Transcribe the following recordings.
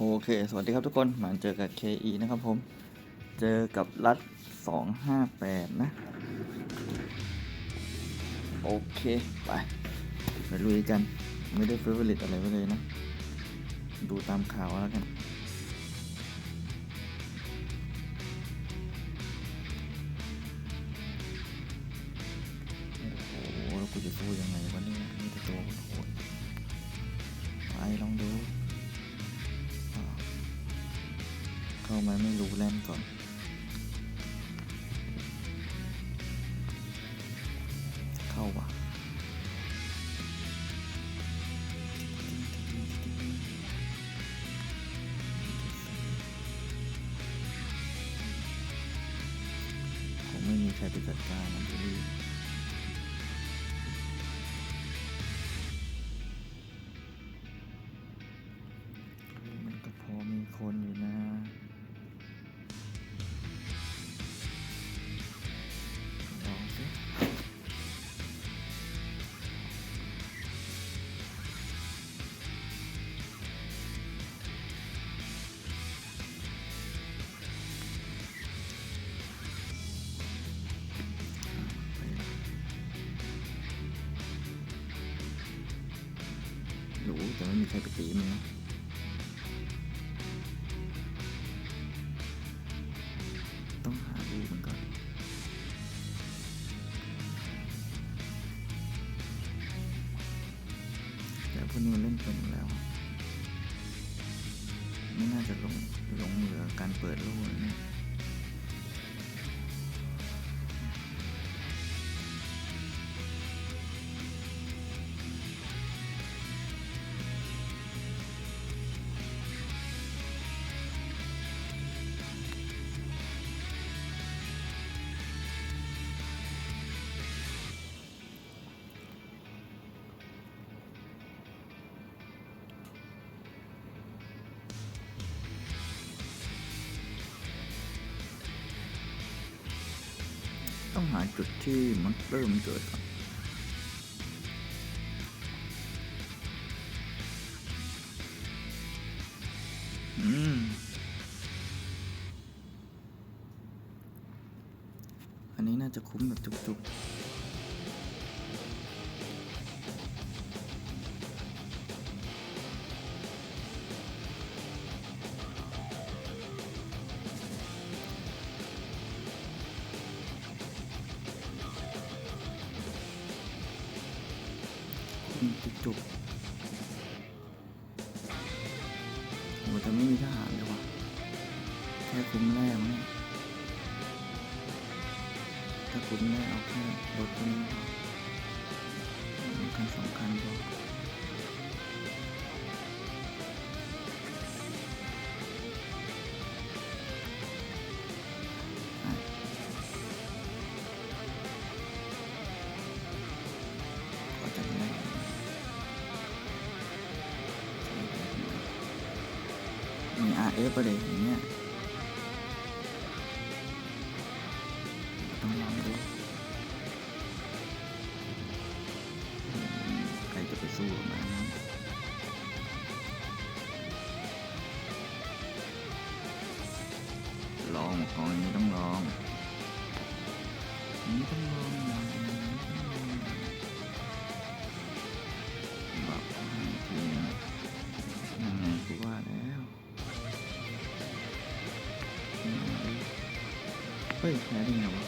โอเค สวัสดีครับทุกคน มาเจอกับ KE นะครับผม เจอกับรัด 258 นะ โอเค ไป ไปลุยกัน ไม่ได้เฟเวอร์ลิตอะไรไว้เลยนะ ดูตามข่าวแล้วกัน โอ้โห แล้วกูจะสู้ยังไงวะเนี่ยมีแต่ตัวโหดไปลองดู เข้ามาไม่รู้แล่นก่อน รู้แต่ไม่มี ต้องหาจุดที่มันเริ่มเกิดก่อนอืมอันนี้น่าจะคุ้มแบบจุกๆ จุกโอ้แต่ไม่มีทหารเลยวะแค่คุ้มแรกเนี่ยถ้าคุ้มแรกเอาแค่รถตัวนี้ RF ประเด็นอย่างเงี้ยต้องลองดูใครจะไปสู้กับมันลองของอันนี้ต้องลองอันนี้ เฮ้ยแ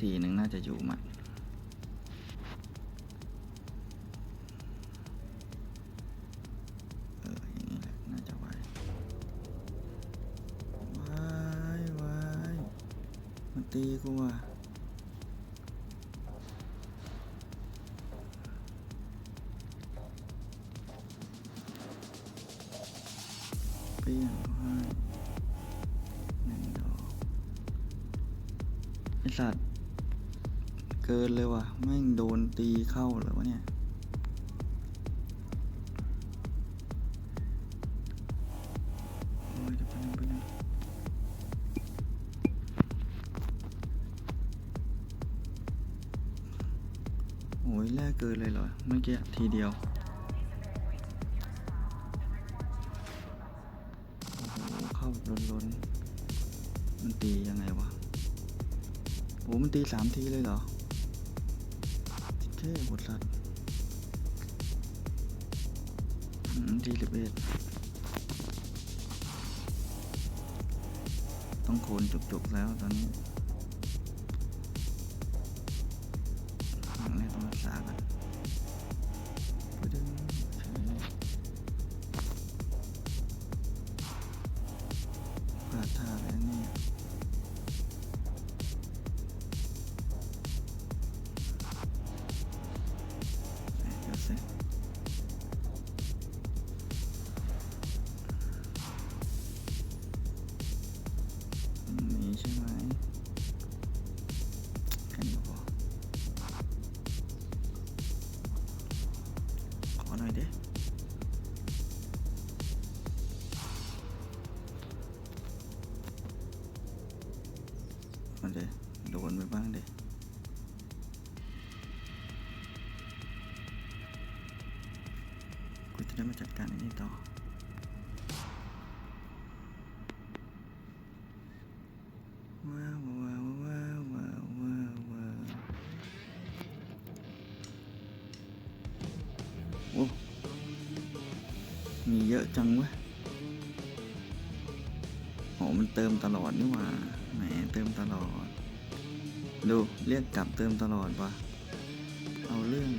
อีกทีหนึ่งน่าจะอยู่มันเอออย่างนี้แหละน่าจะไหววายวายมันตีกูว่ะไปปี้ยงให้หนึ่งดอกไอสัตว์ กินเลยว่ะแม่งโดนตีเข้าเลยวะเนี่ยโอ้ยแป๊บนึงแป๊บนึงโอ้ยแรกเกินเลยเหรอเมื่อกี้ทีเดียวโอ้โหเข้าแบบล้นมันตียังไงวะโอ้มันตีสามทีเลยเหรอ เท่บทสัตว์ทีสิบเอ็ดต้องโคนจบๆแล้วตอนนี้ อหน่อยดิมาเด้โดนไปบ้างเด้กูจะได้มาจัดการอันนี้ต่อ มีเยอะจังวะโหมันเติมตลอดนี่หว่า แหมเติมตลอด ดู เรียกกลับเติมตลอดวะเอาเรื่อง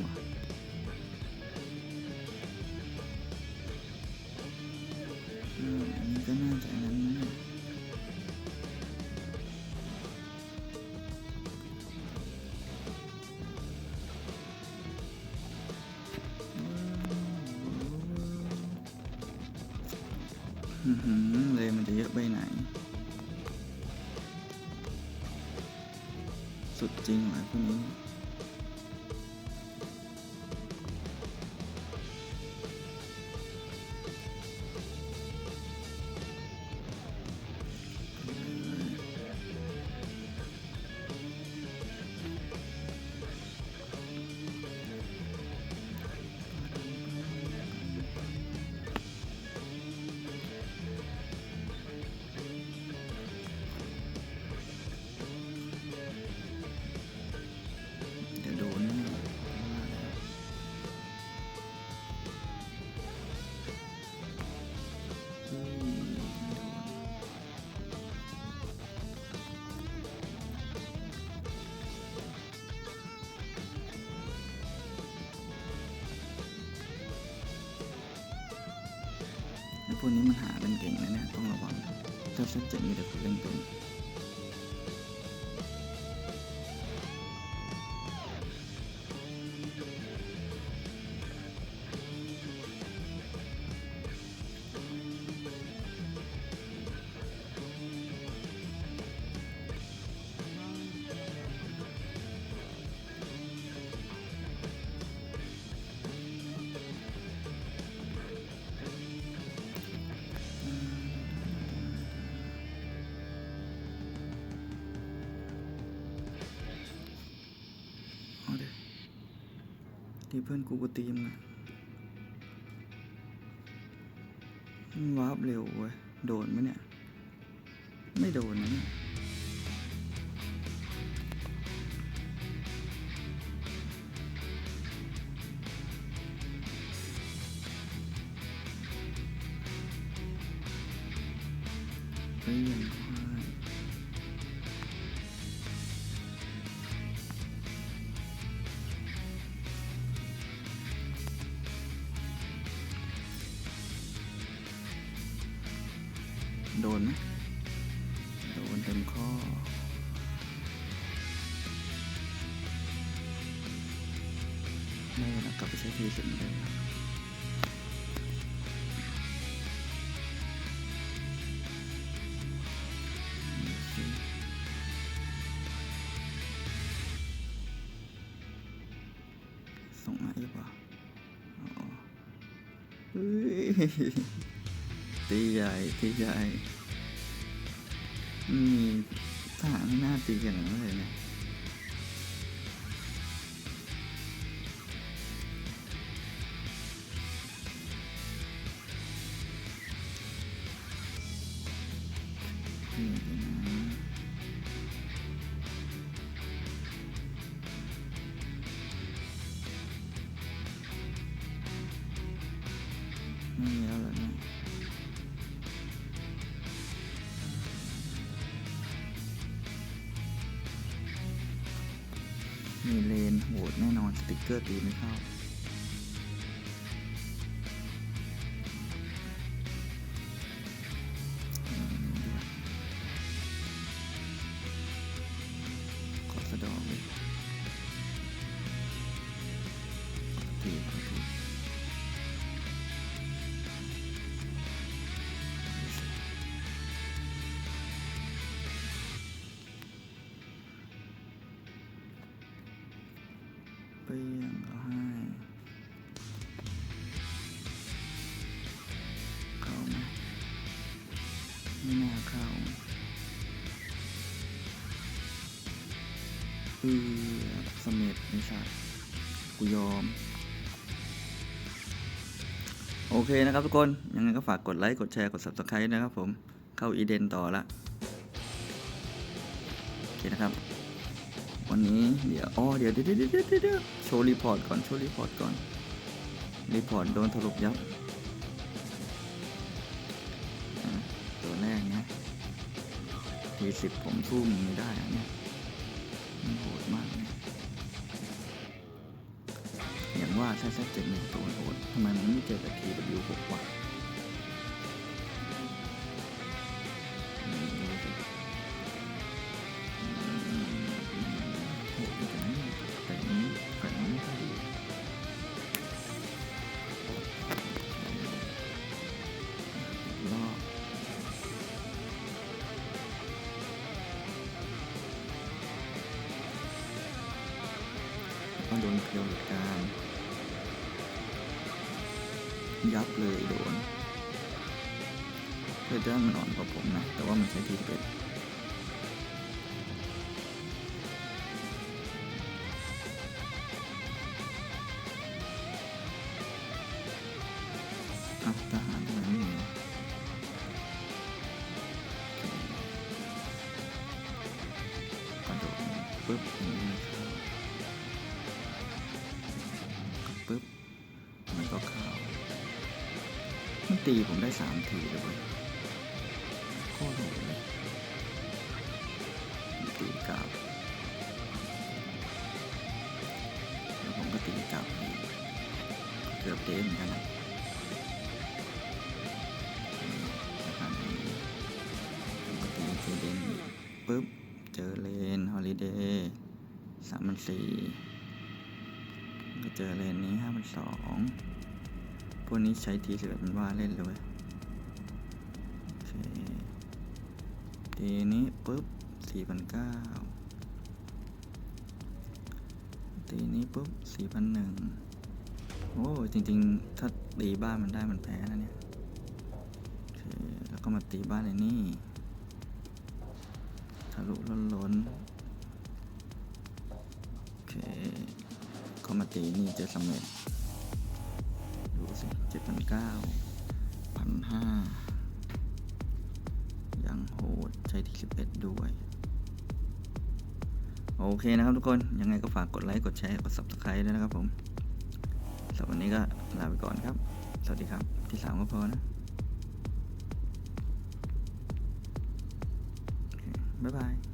เลยมันจะเยอะไปไหน สุดจริงว่ะพวกนี้ พวกนี้มันหากันเก่งนะเนี่ยต้องระวังถ้าเส้นเจ็ดมีแต่คนเล่นเป็น ที่เพื่อนกูกูตีมงอะมันวาร์ปเร็วเว้ย โดนไหมเนี่ย ไม่โดนนะเนี่ย นไหมโดนเต็มข้อ ไม่ละกลับไปใช้ทีสิบเดิมส่งไาอีกป่ะตีใหญ่ตีใหญ่ มีทหารไม่น่าตีกันอย่างนั้นเลยเนี่ย เกอร์ตีไม่เข้า ปี้ยงก็ให้เข้าไหมไม่น่าเข้าเออสมเม็ดไอ้สัตว์กูยอม โอเคนะครับทุกคน ยังไงก็ฝากกดไลค์ กดแชร์ กด subscribe นะครับผม เข้าอีเดนต่อละ โอเคนะครับ วันนี้เดี๋ยวอ๋อเดี๋ยวเดี๋ยวเดี๋ยวเดี๋ยวเดี๋ยวโชว์รีพอร์ตก่อนโชว์รีพอร์ตก่อนรีพอร์ตโดนถล่มยับตัวแรกเนี่ยทีสิบผมสู้มันไม่ได้อะเนี่ยมันโหดมากเนี่ยอย่างว่าแซ่เจ็ดหนึ่งตัวโหดทำไมมันไม่เจอกับ TW 6วะ เตอจะมันอ่อนกว่าผมนะ แต่ว่ามันใช้ทีเป็ดอ้าวทหารทำไมไม่มีโอเคกระโดดปึ๊บอย่างนี้นะครับปึ๊บมันก็เข้ามันตีผมได้สามทีเลยเว้ย โคตรโหดเลยตีกลับแล้วผมก็ตีกลับเกือบเด้เหมือนกันนะครับผมก็ตีตีเด้งอีกปุ๊บ เจอเลนฮอลิเดย์สามพันสี่ก็เจอเลนนี้ห้าพันสองพวกนี้ใช้ทีสิบเอ็ดมันว่าเล่นเลย นี้ปุ๊บสี่พันเก้าทีนี้ปุ๊บสี่พันหนึ่งโอ้จริง ๆ ถ้าตีบ้านมันได้มันแพ้แล้วเนี่ยโอเคแล้วก็มาตีบ้านในนี่ทะลุล้นล้นๆโอเค ก็มาตีนี่เจอสำเร็จดูสิเจ็ดพันเก้าพันห้า โหดใช้ที่ 11 ด้วย โอเคนะครับทุกคน ยังไงก็ฝากกดไลค์ กดแชร์ กด subscribe ด้วยนะครับผมสำหรับวันนี้ก็ลาไปก่อนครับ สวัสดีครับ ที่สามก็พอนะ บ๊ายบาย